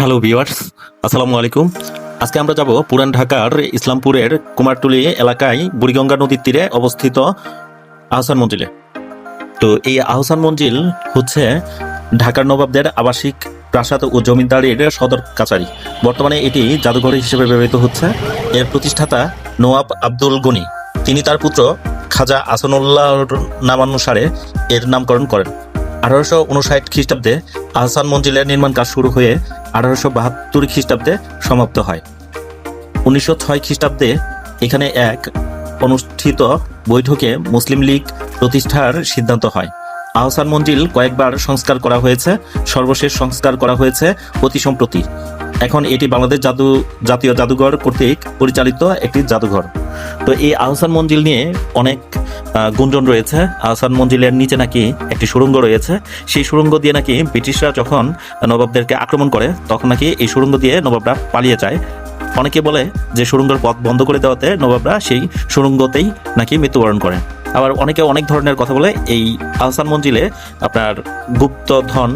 Hello viewers আসসালামু আলাইকুম আজকে আমরা যাব পুরান ঢাকার ইসলামপুরের কুমারটুলি এলাকায় বুড়িগঙ্গা নদীর তীরে অবস্থিত আহসান মঞ্জিলে। তো এই আহসান মঞ্জিল হচ্ছে ঢাকার নবাবদের আবাসিক প্রাসাদ ও জমিদারির সদর কাছারি। বর্তমানে এটি জাদুঘর হিসেবে ব্যবহৃত হচ্ছে। এর প্রতিষ্ঠাতা নোয়াব আব্দুল গনি। তিনি তার পুত্র খাজা আসানুল্লাহর নামানুসারে এর নামকরণ করেন। আঠারোশো উনষাট খ্রিস্টাব্দে আহসান মঞ্জিলের নির্মাণ কাজ শুরু হয়ে আঠারোশো বাহাত্তর খ্রিস্টাব্দে সমাপ্ত হয়। উনিশশো ছয় খ্রিস্টাব্দে এখানে এক অনুষ্ঠিত বৈঠকে মুসলিম লীগ প্রতিষ্ঠার সিদ্ধান্ত হয়। আহসান মঞ্জিল কয়েকবার সংস্কার করা হয়েছে, সর্বশেষ সংস্কার করা হয়েছে অতি সম্প্রতি। এখন এটি বাংলাদেশ জাদু, জাতীয় জাদুঘর কর্তৃক পরিচালিত একটি জাদুঘর। তো এই আহসান মঞ্জিল নিয়ে অনেক গুঞ্জন রয়েছে। আহসান মঞ্জিলের নিচে নাকি একটি সুড়ঙ্গ রয়েছে। সেই সুড়ঙ্গ দিয়ে নাকি ব্রিটিশরা যখন নবাবদেরকে আক্রমণ করে, তখন নাকি এই সুড়ঙ্গ দিয়ে নবাবরা পালিয়ে যায়। অনেকে বলে যে সুড়ঙ্গের পথ বন্ধ করে দেওয়াতে নবাবরা সেই সুড়ঙ্গতেই নাকি মৃত্যুবরণ করেন আবার অনেকে অনেক ধরনের কথা বলে, এই আহসান মঞ্জিলে আপনার গুপ্ত ধন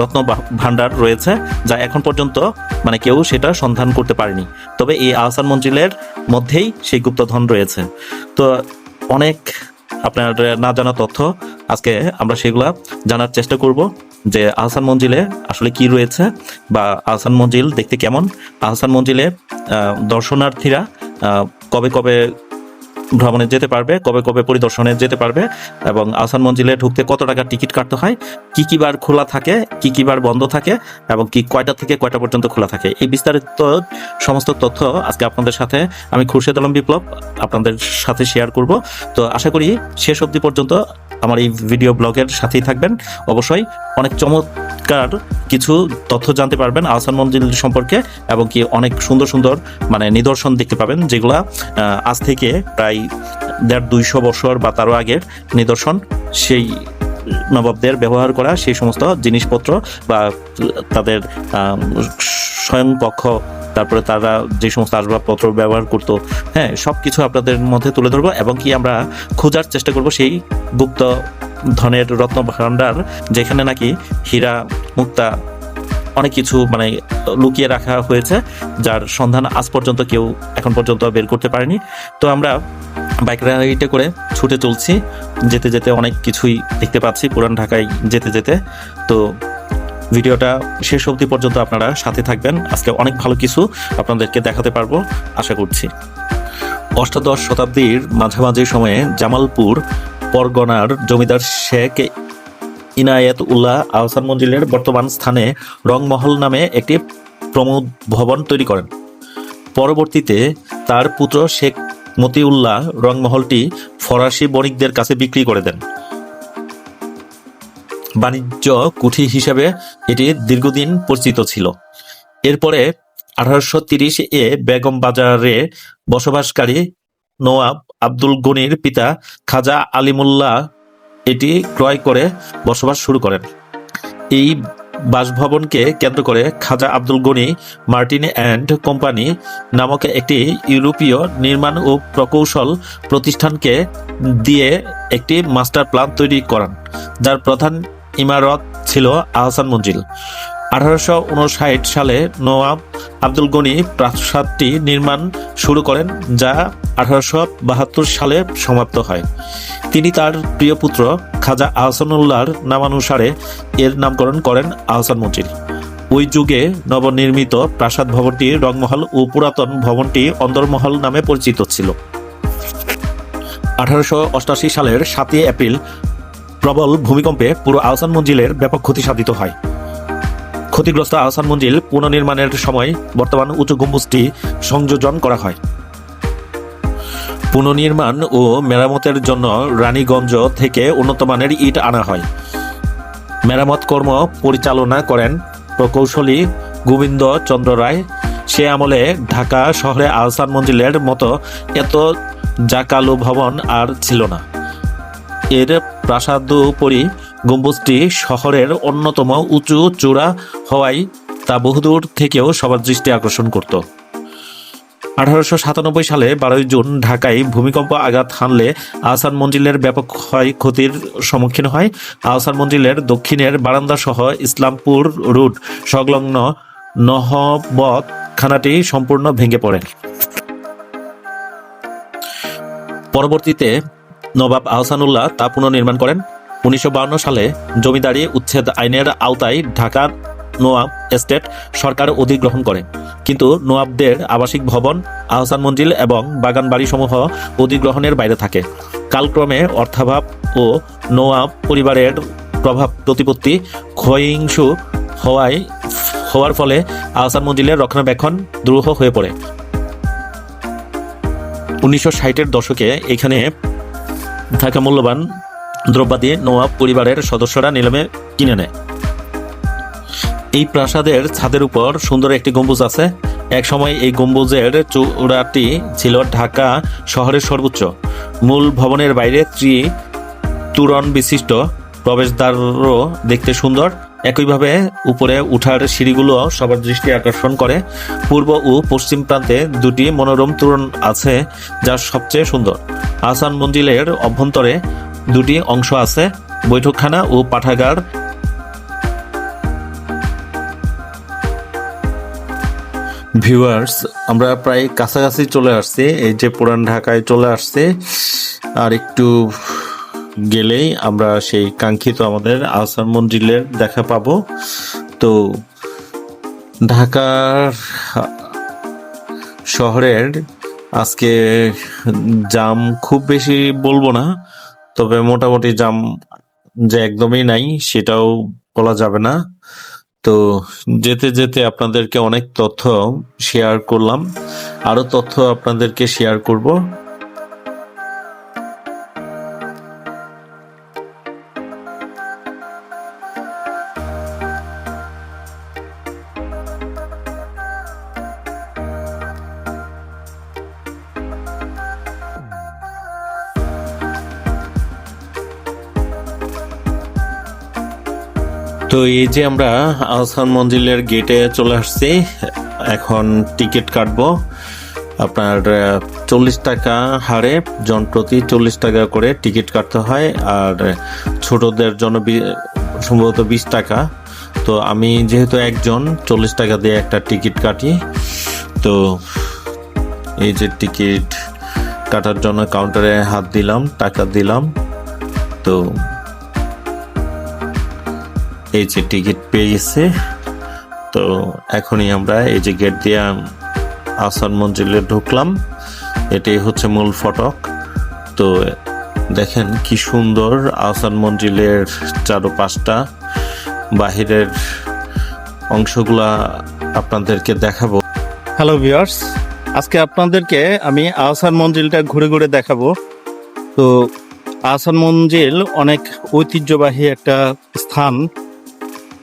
রত্ন ভাণ্ডার রয়েছে, যা এখন পর্যন্ত মানে কেউ সেটা সন্ধান করতে পারেনি। তবে এই আহসান মঞ্জিলের মধ্যেই সেই গুপ্তধন রয়েছে। তো অনেক আপনার না জানা তথ্য। আজকে আমরা সেগুলা জানার চেষ্টা করব যে আহসান মঞ্জিলে আসলে কি রয়েছে বা আহসান মঞ্জিল দেখতে কেমন। আহসান মঞ্জিলে দর্শনার্থীরা কবে কবে ভ্রমণে যেতে পারবে, কবে কবে পরিদর্শনে যেতে পারবে এবং আসান মঞ্জিলে ঢুকতে কত টাকার টিকিট কাটতে হয়, কি কি বার খোলা থাকে, কি কি বার বন্ধ থাকে এবং কি কয়টা থেকে কয়টা পর্যন্ত খোলা থাকে। এই বিস্তারিত সমস্ত তথ্য আজকে আপনাদের সাথে আমি খুরশেদ আলম বিপ্লব আপনাদের সাথে শেয়ার করব। তো আশা করি শেষ অবধি পর্যন্ত আমার এই ভিডিও ব্লগের সাথেই থাকবেন। অবশ্যই অনেক চমৎকার কিছু তথ্য জানতে পারবেন আহসান মঞ্জিল সম্পর্কে এবং কি অনেক সুন্দর সুন্দর মানে নিদর্শন দেখতে পাবেন, যেগুলা আজ থেকে প্রায় দেড় দুইশো বছর বা তারও আগের নিদর্শন। সেই নবাবদের ব্যবহার করা সেই সমস্ত জিনিসপত্র বা তাদের আম, স্বয়ংপক্ষ তারপরে তারা যে সমস্ত আসবাবপত্র ব্যবহার করতো হ্যাঁ সব কিছু আপনাদের মধ্যে তুলে ধরবো এবং কি আমরা খোঁজার চেষ্টা করব সেই গুপ্ত ধনের রত্ন ভাণ্ডার যেখানে নাকি হীরা মুক্তা অনেক কিছু মানে লুকিয়ে রাখা হয়েছে যার সন্ধান আজ পর্যন্ত কেউ এখন পর্যন্ত বের করতে পারেনি। তো আমরা বাইক রাইডে করে ছুটে চলছি, যেতে যেতে অনেক কিছুই দেখতে পাচ্ছি, পুরান ঢাকায় যেতে যেতে। তো ভিডিওটা শেষ অবধি পর্যন্ত আপনারা সাথে থাকবেন। আজকে অনেক ভালো কিছু আপনাদেরকে দেখাতে পারব, আশা করছি। অষ্টাদশ শতাব্দীর মাঝামাঝি সময়ে জামালপুর পরগনার জমিদার শেখ ইনায়েত উল্লাহ আহসান মঞ্জিলের বর্তমান স্থানে রংমহল নামে একটি প্রমোদ ভবন তৈরি করেন। পরবর্তীতে তার পুত্র শেখ মতিউল্লাহ রংমহলটি ফরাসি বণিকদের কাছে বিক্রি করে দেন। বাণিজ্য কুঠি হিসেবে এটি দীর্ঘদিন পরিচিত ছিল। এরপরে আঠারোশো তিরিশ এ বেগম বাজারে বসবাসকারী নোয়াব আব্দুল গনির পিতা খাজা আলিমুল্লাহ এটি ক্রয় করে বসবাস শুরু করেন। এই বাসভবনকে কেন্দ্র করে Khwaja Abdul Gani, Martin and company নামক একটি ইউরোপীয় নির্মাণ ও প্রকৌশল প্রতিষ্ঠানকে দিয়ে একটি মাস্টার প্ল্যান তৈরি করান, যার প্রধান ইমারত ছিল আহসান মঞ্জিল। আঠারোশো উনষাট সালে নওয়াব আব্দুল গনি প্রাসাদটি নির্মাণ শুরু করেন, যা আঠারোশো বাহাত্তর সালে সমাপ্ত হয়। তিনি তার প্রিয় পুত্র খাজা আহসানুল্লাহর নামানুসারে এর নামকরণ করেন আহসান মঞ্জিল। ওই যুগে নবনির্মিত প্রাসাদ ভবনটি রংমহল ও পুরাতন ভবনটি অন্দরমহল নামে পরিচিত ছিল। আঠারোশো সালের সাতই এপ্রিল প্রবল ভূমিকম্পে পুরো আহসান মঞ্জিলের ব্যাপক ক্ষতি সাধিত হয়। ক্ষতিগ্রস্ত আহসান মঞ্জিল পুনর্নির্মাণের সময় বর্তমান উঁচু গম্বুজটি সংযোজন করা হয়। পুনর্নির্মাণ ও মেরামতের জন্য রানীগঞ্জ থেকে উন্নত মানের ইট আনা হয়। মেরামত কর্ম পরিচালনা করেন প্রকৌশলী গোবিন্দ চন্দ্র রায়। সে আমলে ঢাকা শহরে আহসান মঞ্জিলের মতো এত জাকালু ভবন আর ছিল না। এর প্রাসাদ প্রাসাদোপরি গম্বুজটি শহরের অন্যতম উঁচু চূড়া হওয়ায় তা বহুদূর থেকেও সবার দৃষ্টি আকর্ষণ করত। আঠারোশো সাতানব্বই সালে বারোই জুন ঢাকায় ভূমিকম্প আঘাত হানলে আহসান মঞ্জিলের ব্যাপক ক্ষয়ক্ষতির সম্মুখীন হয়। আহসান মঞ্জিলের দক্ষিণের বারান্দা সহ ইসলামপুর রুট সংলগ্ন নহবত খানাটি সম্পূর্ণ ভেঙে পড়ে। পরবর্তীতে নবাব আহসানুল্লাহ তা পুনর্নির্মাণ করেন। উনিশশো সালে জমিদারি উচ্ছেদ আইনের আওতায় ঢাকা নোয়াব এস্টেট সরকার অধিগ্রহণ করে। কিন্তু নোয়াবদের আবাসিক ভবন, আহসান মঞ্জিল এবং বাগান বাড়িসমূহ অধিগ্রহণের বাইরে থাকে। কালক্রমে অর্থাভাব ও নোয়াব পরিবারের প্রভাব প্রতিপত্তি ক্ষয়িংসু হওয়ায়, হওয়ার ফলে আহসান মঞ্জিলের রক্ষণাবেক্ষণ দুরূহ হয়ে পড়ে। উনিশশো ষাটের দশকে এখানে থাকা মূল্যবান দ্রব্যাদি নওয়াব পরিবারের সদস্যরা নিলামে কিনে নেয়। এই প্রাসাদের ছাদের উপর সুন্দর একটি গম্বুজ আছে। এক সময় এই গম্বুজের চূড়াটি ছিল ঢাকা শহরের সর্বোচ্চ। মূল ভবনের বাইরে ত্রি তুরন বিশিষ্ট প্রবেশদ্বারও দেখতে সুন্দর। একইভাবে উপরে উঠার সিঁড়িগুলো সবার দৃষ্টি আকর্ষণ করে। পূর্ব ও পশ্চিম প্রান্তে দুটি মনোরম তোরণ আছে যা সবচেয়ে সুন্দর। আসান মঞ্জিলের অভ্যন্তরে দুটি অংশ আছে, বৈঠকখানা ও পাঠাগার। ভিউয়ার্স, আমরা প্রায় কাছাকাছি চলে আসছি, এই যে পুরান ঢাকায় চলে আসছে। আর একটু গেলেই আমরা সেই কাঙ্ক্ষিত আমাদের আহসান মঞ্জিলের দেখা পাবো। তো ঢাকার শহরের আজকে জাম খুব বেশি বলব না তবে মোটামুটি জাম যে একদমই নাই, সেটাও বলা যাবে না। তো যেতে যেতে আপনাদেরকে অনেক তথ্য শেয়ার করলাম। আরও তথ্য আপনাদেরকে শেয়ার করব। এই যে আমরা আহসান মঞ্জিলের গেটে চলে আসছি, এখন টিকিট কাটবো। আপনার চল্লিশ টাকা হারে, জন প্রতি চল্লিশ টাকা করে টিকিট কাটতে হয়, আর ছোটদের জন্য সম্ভবত বিশ টাকা। তো আমি যেহেতু একজন, চল্লিশ টাকা দিয়ে একটা টিকিট কাটি। তো এই যে টিকিট কাটার জন্য কাউন্টারে হাত দিলাম, টাকা দিলাম। তো এই যে টিকিট পেয়ে গেছে। তো এখনই আমরা এই যে গেট দিয়ে আসান মঞ্জিলে ঢুকলাম। এটাই হচ্ছে মূল ফটক। তো দেখেন কি সুন্দর আসান মঞ্জিলের চারোপাশটা। বাহিরের অংশগুলা আপনাদেরকে দেখাবো। হ্যালো ভিউয়ার্স আজকে আপনাদেরকে আমি আহসান মঞ্জিলটা ঘুরে ঘুরে দেখাবো। তো আহসান মঞ্জিল অনেক ঐতিহ্যবাহী একটা স্থান।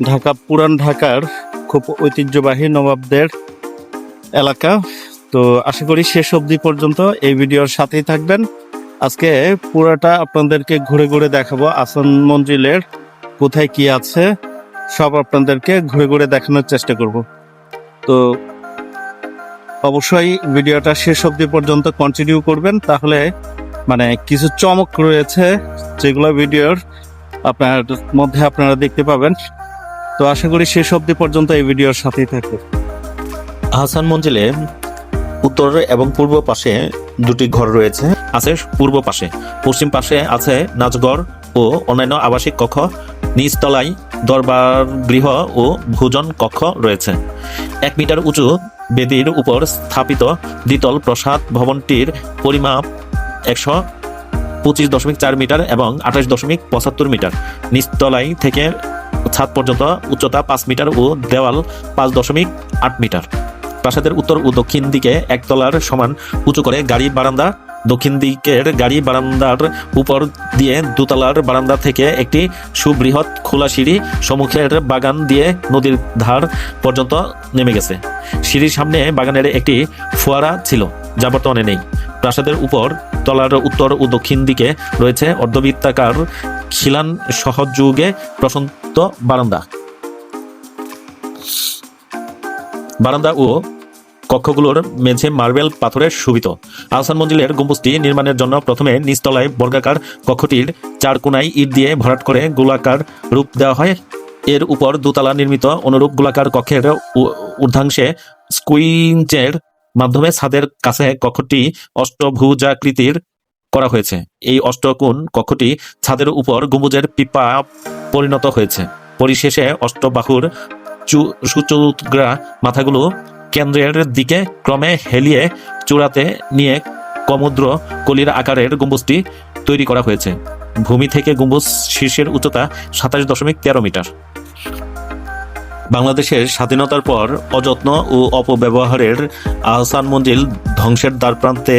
ঢাকা, পুরান ঢাকার খুব ঐতিহ্যবাহী নবাবদের এলাকা। তো আশা করি শেষ অবধি পর্যন্ত এই ভিডিওর সাথেই থাকবেন। আজকে পুরাটা আপনাদেরকে ঘুরে ঘুরে দেখাবো আহসান মঞ্জিলের কোথায় কি আছে, সব আপনাদেরকে ঘুরে ঘুরে দেখানোর চেষ্টা করব। তো অবশ্যই ভিডিওটা শেষ অবধি পর্যন্ত কন্টিনিউ করবেন, তাহলে মানে কিছু চমক রয়েছে যেগুলো ভিডিওর আপনার মধ্যে আপনারা দেখতে পাবেন। তো আশা করি শেষ অব্দি পর্যন্ত এই ভিডিওর সাথেই থাকবে। আহসান মঞ্জিলে উত্তর এবং পূর্ব পাশে দুটি ঘর রয়েছে। আছে পূর্ব পাশে। পশ্চিম পাশে আছে নাচঘর ও অন্যান্য আবাসিক কক্ষ। নিচতলায় দরবার, গৃহ ও ভোজন কক্ষ রয়েছে। এক মিটার উঁচু বেদির উপর স্থাপিত দ্বিতল প্রসাদ ভবনটির পরিমাপ একশো পঁচিশ দশমিক চার মিটার এবং আঠাশ দশমিক পঁচাত্তর মিটার। নিচতলায় থেকে ছাদ পর্যন্ত উচ্চতা পাঁচ মিটার ও দেওয়াল পাঁচ দশমিক আট মিটার। প্রাসাদের উত্তর ও দক্ষিণ দিকে একতলার সমান উঁচু করে গাড়ি বারান্দা। দক্ষিণ দিকের গাড়ি বারান্দার উপর দিয়ে দোতলার বারান্দা থেকে একটি সুবৃহৎ খোলা সিঁড়ি সম্মুখের বাগান দিয়ে নদীর ধার পর্যন্ত নেমে গেছে। সিঁড়ির সামনে বাগানের একটি ফোয়ারা ছিল, যা বর্তমানে নেই। প্রাসাদের উপর তলার উত্তর ও দক্ষিণ দিকে রয়েছে অর্ধবৃত্তাকার খিলান সহযোগে প্রশস্ত বারান্দা। বারান্দা ও কক্ষগুলোর মেঝে মার্বেল পাথরের শোভিত। আহসান মঞ্জিলের গম্বুজটি নির্মাণের জন্য প্রথমে নিচতলায় বর্গাকার কক্ষটির চার কোনায় ইট দিয়ে ভরাট করে গোলাকার রূপ দেওয়া হয়। এর উপর দোতলা নির্মিত অনুরূপ গোলাকার কক্ষের ঊর্ধ্বাংশে স্কুইঞ্চের মাধ্যমে ছাদের কাছে কক্ষটি অষ্টভুজাকৃতির করা হয়েছে। এই অষ্টকোণ কক্ষটি ছাদের উপর গম্বুজের পিপা পরিণত হয়েছে। পরিশেষে অষ্টবাহুর সুচৌদ্রা মাথাগুলো কেন্দ্রের দিকে ক্রমে হেলিয়ে চূড়াতে নিয়ে কমুদ্র কলির আকারের গম্বুজটি তৈরি করা হয়েছে। ভূমি থেকে গম্বুজ শীর্ষের উচ্চতা সাতাশ দশমিক তেরো মিটার। বাংলাদেশের স্বাধীনতার পর অযত্ন ও অপব্যবহারের আহসান মঞ্জিল ধ্বংসের দ্বারপ্রান্তে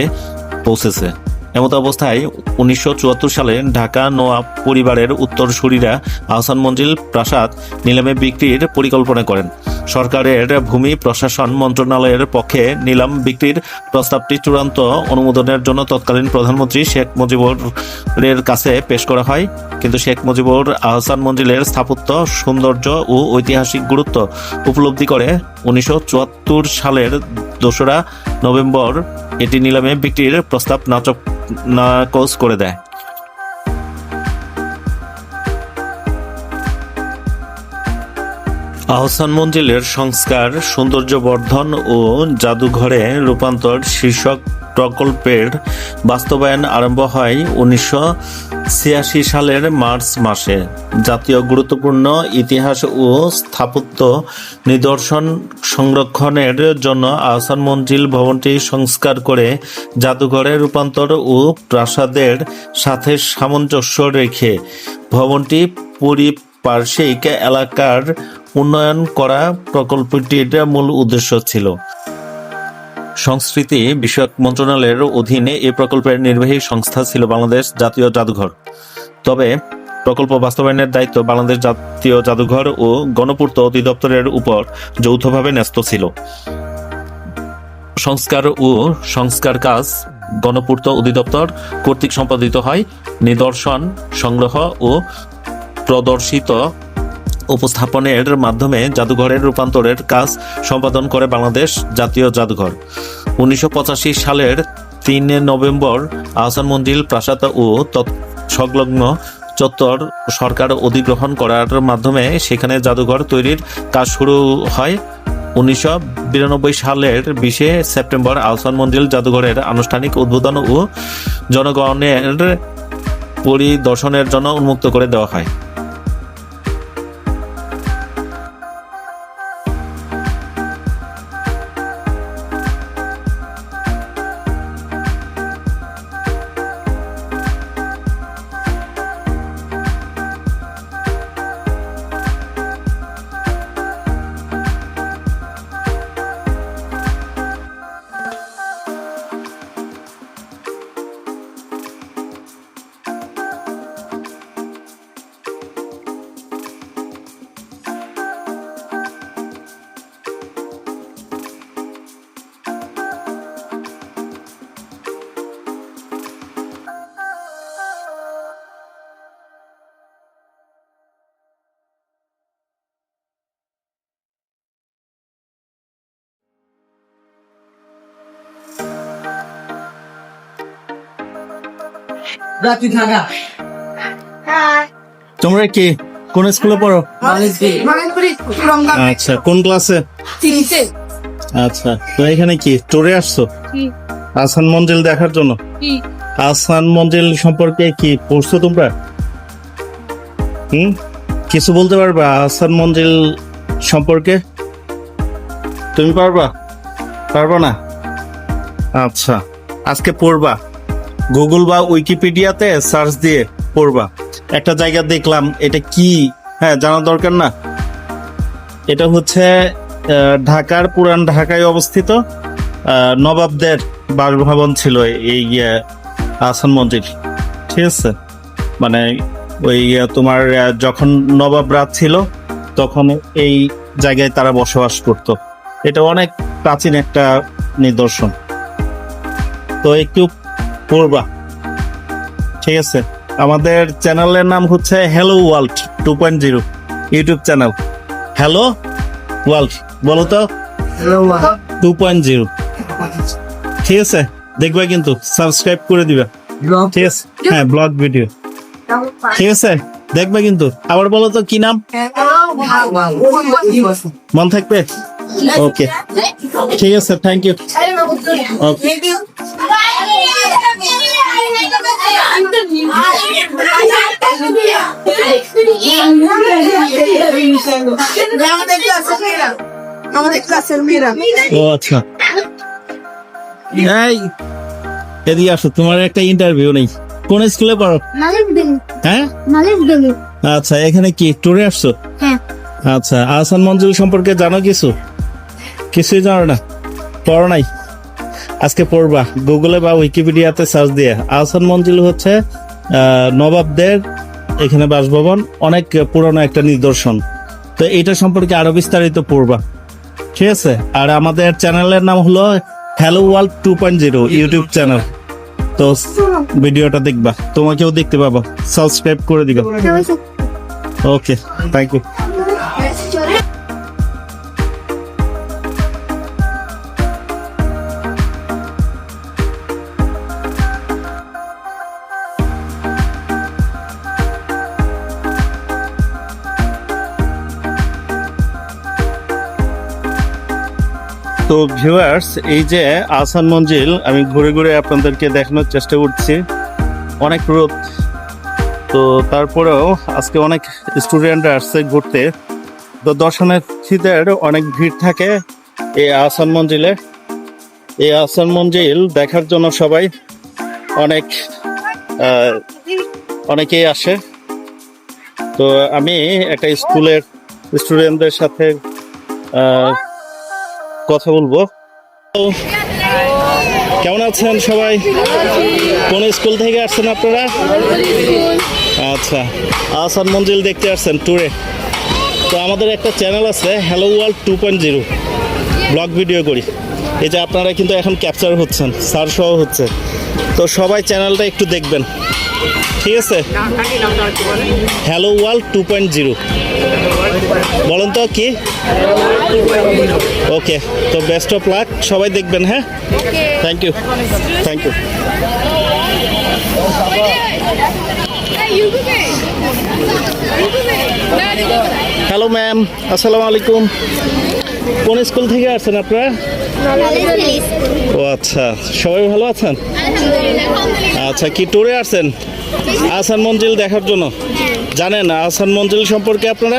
পৌঁছেছে। এমত অবস্থায় উনিশশো চুয়াত্তর সালে ঢাকা নওয়াব পরিবারের উত্তরসূরিরা আহসান মঞ্জিল প্রাসাদ নিলামে বিক্রির পরিকল্পনা করেন। সরকারের ভূমি প্রশাসন মন্ত্রণালয়ের পক্ষে নিলাম বিক্রির প্রস্তাবটি চূড়ান্ত অনুমোদনের জন্য তৎকালীন প্রধানমন্ত্রী শেখ মুজিবুরের কাছে পেশ করা হয়। কিন্তু শেখ মুজিবুর আহসান মঞ্জিলের স্থাপত্য, সৌন্দর্য ও ঐতিহাসিক গুরুত্ব উপলব্ধি করে উনিশশো চুয়াত্তর সালের দোসরা নভেম্বর এটি নিলামে বিক্রির প্রস্তাব নাচক নাকচ করে দেয়। আহসান মঞ্জিলের সংস্কার সৌন্দর্য বর্ধন ও জাদুঘরে রূপান্তর শীর্ষক প্রকল্পের বাস্তবায়ন আরম্ভ হয় উনিশশো ছিয়াশি সালের মার্চ মাসে। জাতীয় গুরুত্বপূর্ণ ইতিহাস ও স্থাপত্য নিদর্শন সংরক্ষণের জন্য আহসান মঞ্জিল ভবনটি সংস্কার করে জাদুঘরে রূপান্তর ও প্রাসাদের সাথে সামঞ্জস্য রেখে ভবনটি পরিপার্শ্বিক এলাকার উন্নয়ন করা প্রকল্পটির মূল উদ্দেশ্য ছিল। সংস্কৃতি বিষয়ক মন্ত্রণালয়ের অধীনে এই প্রকল্পের নির্বাহী সংস্থা ছিল বাংলাদেশ জাতীয় জাদুঘর। তবে প্রকল্প বাস্তবায়নের দায়িত্ব বাংলাদেশ জাতীয় জাদুঘর ও গণপূর্ত অধিদপ্তরের উপর যৌথভাবে ন্যস্ত ছিল। সংস্কার ও সংস্কার কাজ গণপূর্ত অধিদপ্তর কর্তৃক সম্পাদিত হয়। নিদর্শন, সংগ্রহ ও প্রদর্শিত উপস্থাপনের মাধ্যমে জাদুঘরের রূপান্তরের কাজ সম্পাদন করে বাংলাদেশ জাতীয় জাদুঘর। উনিশশো পঁচাশি সালের তিন নভেম্বর আহসান মঞ্জিল প্রাসাদ ও সংলগ্ন চত্বর সরকার অধিগ্রহণ করার মাধ্যমে সেখানে জাদুঘর তৈরির কাজ শুরু হয়। উনিশশো বিরানব্বই সালের বিশে সেপ্টেম্বর আহসান মঞ্জিল জাদুঘরের আনুষ্ঠানিক উদ্বোধন ও জনগণের পরিদর্শনের জন্য উন্মুক্ত করে দেওয়া হয়। রাত্রি থাকা। তোমরা কি কোন স্কুলে পড়ো? আচ্ছা কোন ক্লাসে? আচ্ছা তো এখানে কি ট্যুরে আসছো? আহসান মঞ্জিল দেখার জন্য? আহসান মঞ্জিল সম্পর্কে কি পড়ছো তোমরা? হুম? কিছু বলতে পারবা আসান মঞ্জিল সম্পর্কে? তুমি পারবা? পারবা না? আচ্ছা আজকে পড়বা। গুগল বা উইকিপিডিয়াতে সার্চ দিয়ে পড়বা। একটা জায়গা দেখলাম এটা কি? হ্যাঁ জানা দরকার না। এটা হচ্ছে ঢাকার পুরান ঢাকায় অবস্থিত নবাবদের বাসভবন ছিল এই আহ, মন্দির। ঠিক আছে? মানে ওই তোমার যখন নবাব রাত ছিল তখন এই জায়গায় তারা বসবাস করত। এটা অনেক প্রাচীন একটা নিদর্শন। তো একটু পড়বা ঠিক আছে। আমাদের চ্যানেলের নাম হচ্ছে hello world two point zero YouTube channel. Hello world বলো তো। টু পয়েন্ট জিরো ঠিক আছে? দেখবা কিন্তু সাবস্ক্রাইব করে দিবা। ঠিক আছে? হ্যাঁ ব্লগ ভিডিও ঠিক আছে? দেখবা কিন্তু। আবার বলো তো কি নাম? মন থাকবে? ওকে ঠিক আছে থ্যাংক ইউ ওকে আমাদের ক্লাসের মেয়েরা ও আচ্ছা। এই এদিকে আসো তোমার একটা ইন্টারভিউ নেই। কোন স্কুলে পড়ো? হ্যাঁ? আচ্ছা এখানে কি ট্যুরে আসছো? হ্যাঁ। আচ্ছা আহসান মঞ্জুল সম্পর্কে জানো কিছু? কিছুই জানো না। পড়ো নাই। আজকে পড়বা। গুগলে বা উইকিপিডিয়াতে সার্চ দিয়ে। আহসান মঞ্জিল হচ্ছে আহ, নবাবদের এখানে বাসভবন অনেক পুরনো একটা নিদর্শন। তো এটা সম্পর্কে আরও বিস্তারিত পড়বা। ঠিক আছে? আর আমাদের চ্যানেলের নাম হলো hello world two point zero YouTube channel. তো ভিডিওটা দেখবা। তোমাকেও দেখতে পাবো। সাবস্ক্রাইব করে দিবা। ওকে থ্যাংক ইউ তো ভিউয়ার্স এই যে আসান মঞ্জিল, আমি ঘুরে ঘুরে আপনাদেরকে দেখানোর চেষ্টা করছি। অনেক রোদ। তো তারপরেও আজকে অনেক স্টুডেন্ট আসছে ঘুরতে। তো দর্শনার্থীদের অনেক ভিড় থাকে এই আসান মঞ্জিলে। এই আসান মঞ্জিল দেখার জন্য সবাই অনেক অনেকেই আসে। তো আমি একটা স্কুলের স্টুডেন্টদের সাথে কথা বলব। কেমন আছেন সবাই? কোন স্কুল থেকে আসছেন আপনারা? আচ্ছা আসান মঞ্জিল দেখতে আসছেন ট্যুরে তো আমাদের একটা চ্যানেল আছে hello world two point zero vlog video করি। এই যে আপনারা কিন্তু এখন ক্যাপচার হচ্ছেন সার সহ হচ্ছে। তো সবাই চ্যানেলটা একটু দেখবেন। ঠিক আছে? Hello world two point zero বলেন তো কি? ওকে তো বেস্ট অফ লাক সবাই দেখবেন হ্যাঁ? Thank you thank you hello ma'am আসসালামু আলাইকুম। কোন স্কুল থেকে আসছেন আপনারা? ও আচ্ছা সবাই ভালো আছেন? আচ্ছা কি ট্যুরে আসছেন? আসান মঞ্জিল দেখার জন্য। জানেন, আহসান মঞ্জিল সম্পর্কে আপনারা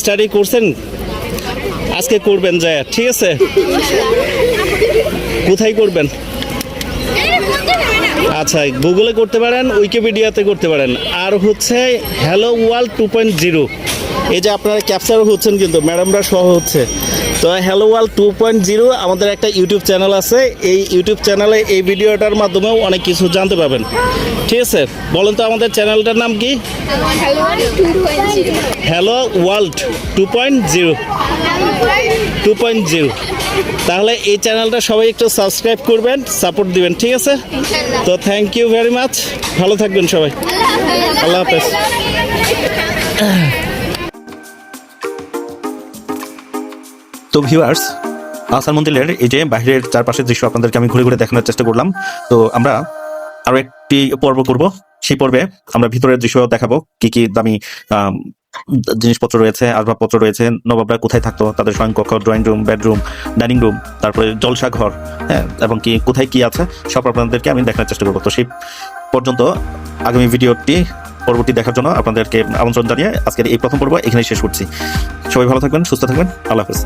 স্টাডি করছেন? আজকে করবেন যায়, ঠিক আছে? কোথায় করবেন? আচ্ছা গুগলে করতে পারেন উইকিপিডিয়াতে করতে পারেন। আর হচ্ছে hello world two point zero এই যে আপনারা ক্যাপচার হচ্ছেন কিন্তু ম্যাডামরা সহ হচ্ছে। তো hello world two point zero আমাদের একটা ইউটিউব চ্যানেল আছে। এই ইউটিউব চ্যানেলে এই ভিডিওটার মাধ্যমেও অনেক কিছু জানতে পাবেন ঠিক আছে? বলেন তো আমাদের চ্যানেলটার নাম কি? Hello world two point zero two point zero তাহলে এই চ্যানেলটা সবাই একটু সাবস্ক্রাইব করবেন সাপোর্ট দিবেন ঠিক আছে? তো থ্যাংক ইউ ভেরি মাচ ভালো থাকবেন সবাই। আল্লাহ হাফেজ। তো ভিউয়ার্স আসার মন্দিরের এই যে বাইরের চারপাশের দৃশ্য আপনাদেরকে আমি ঘুরে ঘুরে দেখানোর চেষ্টা করলাম। তো আমরা আরও একটি পর্ব করব। সেই পর্বে আমরা ভিতরের দৃশ্য দেখাবো। কি কি দামি জিনিসপত্র রয়েছে, আসবাবপত্র রয়েছে, নবাবরা কোথায় থাকতো, তাদের স্বয়ংকক্ষ drawing room bedroom dining room তারপরে জলসা ঘর হ্যাঁ এবং কি, কোথায় কি আছে, সব আপনাদেরকে আমি দেখানোর চেষ্টা করব। তো সেই পর্যন্ত আগামী ভিডিওটি পরবর্তী দেখার জন্য আপনাদেরকে আমন্ত্রণ জানিয়ে আজকের এই প্রথম পর্ব এখানেই শেষ করছি। সবাই ভালো থাকবেন, সুস্থ থাকবেন, আল্লাহ হাফেজ।